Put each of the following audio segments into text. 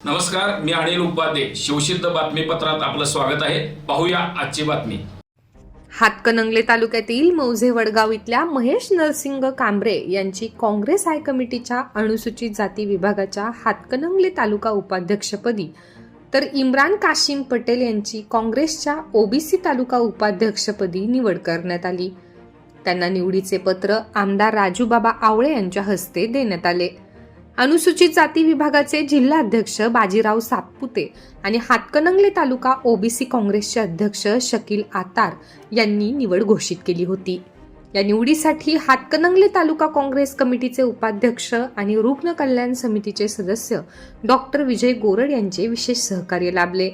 नमस्कार मी अनिल उपाध्ये. शिवसिद्ध बातमीपत्रात आपलं स्वागत आहे. पाहूया आजची बातमी. हातकणंगले तालुक्यातील मौजे वडगाव इथल्या महेश नरसिंग कांबरे यांची काँग्रेस हाय कमिटीच्या अनुसूचित जाती विभागाच्या हातकणंगले तालुका उपाध्यक्षपदी तर इम्रान काशिम पटेल यांची काँग्रेसच्या ओबीसी तालुका उपाध्यक्षपदी निवड करण्यात आली. त्यांना निवडीचे पत्र आमदार राजूबाबा आवळे यांच्या हस्ते देण्यात आले. अनुसूचित जाती विभागाचे जिल्हा अध्यक्ष बाजीराव सातपुते आणि हातकणंगले तालुका ओबीसी काँग्रेसचे अध्यक्ष शकील आतार यांनी निवड घोषित केली होती. या निवडीसाठी हातकणंगले तालुका काँग्रेस कमिटीचे उपाध्यक्ष आणि रुग्ण कल्याण समितीचे सदस्य डॉक्टर विजय गोरड यांचे विशेष सहकार्य लाभले.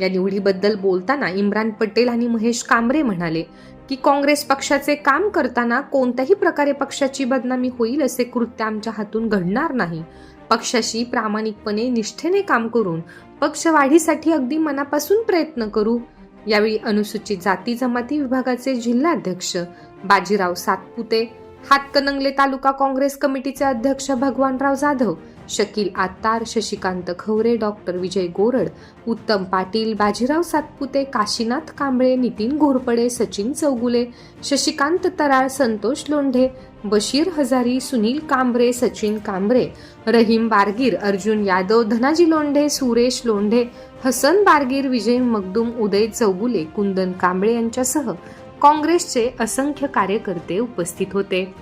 या निवडीबद्दल बोलताना इम्रान पटेल आणि महेश कांबरे म्हणाले की काँग्रेस पक्षाचे काम करताना कोणत्याही प्रकारे पक्षाची बदनामी होईल असे कृत्य आमच्या हातून घडणार नाही. पक्षाशी प्रामाणिकपणे निष्ठेने काम करून पक्ष वाढीसाठी अगदी मनापासून प्रयत्न करू यावेळी अनुसूचित जाती जमाती विभागाचे जिल्हाध्यक्ष बाजीराव सातपुते हातकणंगले तालुका काँग्रेस कमिटीचे अध्यक्ष भगवानराव जाधव शकील आत्तार शशिकांत खवरे डॉक्टर विजय गोरड उत्तम पाटील बाजीराव सातपुते काशीनाथ कांबळे नितीन घोरपडे सचिन चौगुले शशिकांत तराळ संतोष लोंढे बशीर हजारी सुनील कांबरे सचिन कांबरे रहीम बारगीर अर्जुन यादव धनाजी लोंढे सुरेश लोंढे हसन बारगीर विजय मगदूम उदय चौगुले कुंदन कांबळे यांच्यासह काँग्रेसचे असंख्य कार्यकर्ते उपस्थित होते.